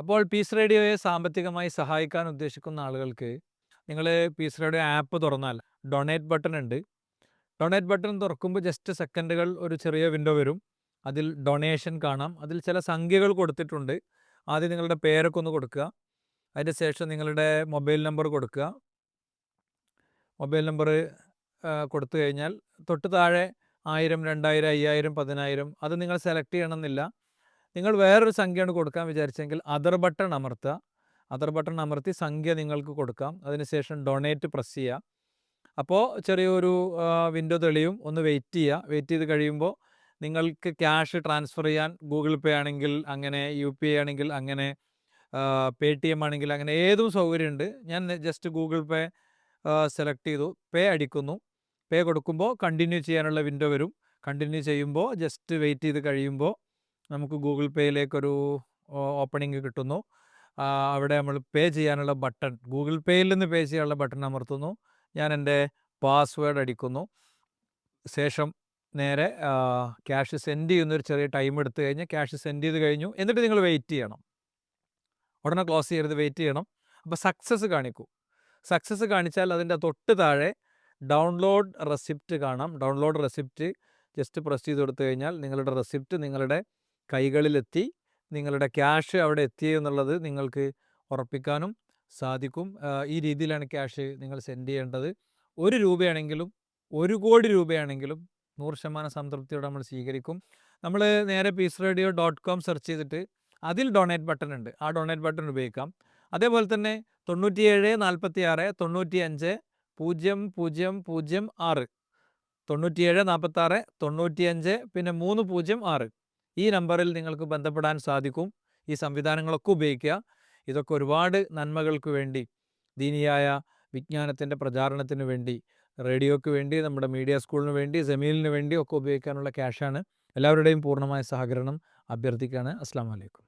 അപ്പോൾ പീസ് റേഡിയോയെ സാമ്പത്തികമായി സഹായിക്കാൻ ഉദ്ദേശിക്കുന്ന ആളുകൾക്ക് നിങ്ങൾ പീസ് റേഡിയോ ആപ്പ് തുറന്നാൽ ഡൊണേറ്റ് ബട്ടൺ ഉണ്ട്. ഡൊണേറ്റ് ബട്ടൺ തുറക്കുമ്പോൾ ജസ്റ്റ് സെക്കൻഡുകൾ ഒരു ചെറിയ വിൻഡോ വരും. അതിൽ ഡൊണേഷൻ കാണാം. അതിൽ ചില സംഖ്യകൾ കൊടുത്തിട്ടുണ്ട്. ആദ്യം നിങ്ങളുടെ പേരൊക്കെ ഒന്ന് കൊടുക്കുക. അതിന്റെ ശേഷം നിങ്ങളുടെ മൊബൈൽ നമ്പർ കൊടുക്കുക. മൊബൈൽ നമ്പർ കൊടുത്തു കഴിഞ്ഞാൽ തൊട്ട് താഴെ ആയിരം രണ്ടായിരം അയ്യായിരം പതിനായിരം അത് നിങ്ങൾ സെലക്ട് ചെയ്യണമെന്നില്ല. നിങ്ങൾ വേറൊരു സംഖ്യയാണ് കൊടുക്കാൻ വിചാരിച്ചെങ്കിൽ അതർ ബട്ടൺ അമർത്തുക. അതർ ബട്ടൺ അമർത്തി സംഖ്യ നിങ്ങൾക്ക് കൊടുക്കാം. അതിനുശേഷം ഡൊണേറ്റ് പ്രസ് ചെയ്യുക. അപ്പോൾ ചെറിയൊരു വിൻഡോ തെളിയും. ഒന്ന് വെയിറ്റ് ചെയ്യുക. വെയിറ്റ് ചെയ്ത് കഴിയുമ്പോൾ നിങ്ങൾക്ക് ക്യാഷ് ട്രാൻസ്ഫർ ചെയ്യാൻ ഗൂഗിൾ പേ ആണെങ്കിൽ അങ്ങനെ യു പി ഐ ആണെങ്കിൽ അങ്ങനെ പേ ടി എം ആണെങ്കിൽ അങ്ങനെ ഏതും സൗകര്യമുണ്ട്. ഞാൻ ജസ്റ്റ് ഗൂഗിൾ പേ സെലക്ട് ചെയ്തു. പേ അടിക്കുന്നു. പേ കൊടുക്കുമ്പോൾ കണ്ടിന്യൂ ചെയ്യാനുള്ള വിൻഡോ വരും. കണ്ടിന്യൂ ചെയ്യുമ്പോൾ ജസ്റ്റ് വെയിറ്റ് ചെയ്ത് കഴിയുമ്പോൾ നമുക്ക് ഗൂഗിൾ പേയിലേക്കൊരു ഓപ്പണിംഗ് കിട്ടുന്നു. അവിടെ നമ്മൾ പേ ചെയ്യാനുള്ള ബട്ടൺ ഗൂഗിൾ പേയിൽ നിന്ന് പേ ചെയ്യാനുള്ള ബട്ടൺ അമർത്തുന്നു. ഞാൻ എന്റെ പാസ്വേഡ് അടിക്കുന്നു. ശേഷം നേരെ ക്യാഷ് സെൻഡ് ചെയ്യുന്നൊരു ചെറിയ ടൈം എടുത്തു കഴിഞ്ഞ് ക്യാഷ് സെൻഡ് ചെയ്ത് കഴിഞ്ഞു. എന്നിട്ട് നിങ്ങൾ വെയിറ്റ് ചെയ്യണം. ഉടനെ ക്ലോസ് ചെയ്യരുത് വെയിറ്റ് ചെയ്യണം. അപ്പോൾ സക്സസ് കാണിക്കൂ. സക്സസ് കാണിച്ചാൽ അതിന്റെ തൊട്ട് താഴെ ഡൗൺലോഡ് റെസിപ്റ്റ് കാണാം. ഡൗൺലോഡ് റെസിപ്റ്റ് ജസ്റ്റ് പ്രസ് ചെയ്ത് കൊടുത്തു കഴിഞ്ഞാൽ നിങ്ങളുടെ റെസിപ്റ്റ് നിങ്ങളുടെ കൈകളിലെത്തി നിങ്ങളുടെ ക്യാഷ് അവിടെ എത്തി എന്നുള്ളത് നിങ്ങൾക്ക് ഉറപ്പിക്കാനും സാധിക്കും. ഈ രീതിയിലാണ് ക്യാഷ് നിങ്ങൾ സെൻഡ് ചെയ്യേണ്ടത്. ഒരു രൂപയാണെങ്കിലും ഒരു കോടി രൂപയാണെങ്കിലും നൂറ് ശതമാനം സംതൃപ്തിയോടെ നമ്മൾ സ്വീകരിക്കും. നമ്മൾ നേരെ peace radio dot com search ചെയ്തിട്ട് അതിൽ ഡൊണേറ്റ് ബട്ടൺ ഉണ്ട്. ആ ഡൊണേറ്റ് ബട്ടൺ ഉപയോഗിക്കാം. അതേപോലെ തന്നെ തൊണ്ണൂറ്റിയേഴ് നാൽപ്പത്തി ആറ് തൊണ്ണൂറ്റി അഞ്ച് പൂജ്യം പൂജ്യം പൂജ്യം ആറ്. തൊണ്ണൂറ്റിയേഴ് നാൽപ്പത്താറ് തൊണ്ണൂറ്റിയഞ്ച് പിന്നെ മൂന്ന് പൂജ്യം ആറ്. ഈ നമ്പറിൽ നിങ്ങൾക്ക് ബന്ധപ്പെടാൻ സാധിക്കും. ഈ സംവിധാനങ്ങളൊക്കെ ഉപയോഗിക്കുക. ഇതൊക്കെ ഒരുപാട് നന്മകൾക്ക് വേണ്ടി ദീനിയായ വിജ്ഞാനത്തിന്റെ പ്രചാരണത്തിന് വേണ്ടി റേഡിയോയ്ക്ക് വേണ്ടി നമ്മുടെ മീഡിയ സ്കൂളിന് വേണ്ടി ജമീലിന് വേണ്ടി ഒക്കെ ഉപയോഗിക്കാനുള്ള ക്യാഷാണ്. എല്ലാവരുടെയും പൂർണമായ സഹകരണം അഭ്യർത്ഥിക്കുകയാണ്. അസ്സാം വലൈക്കും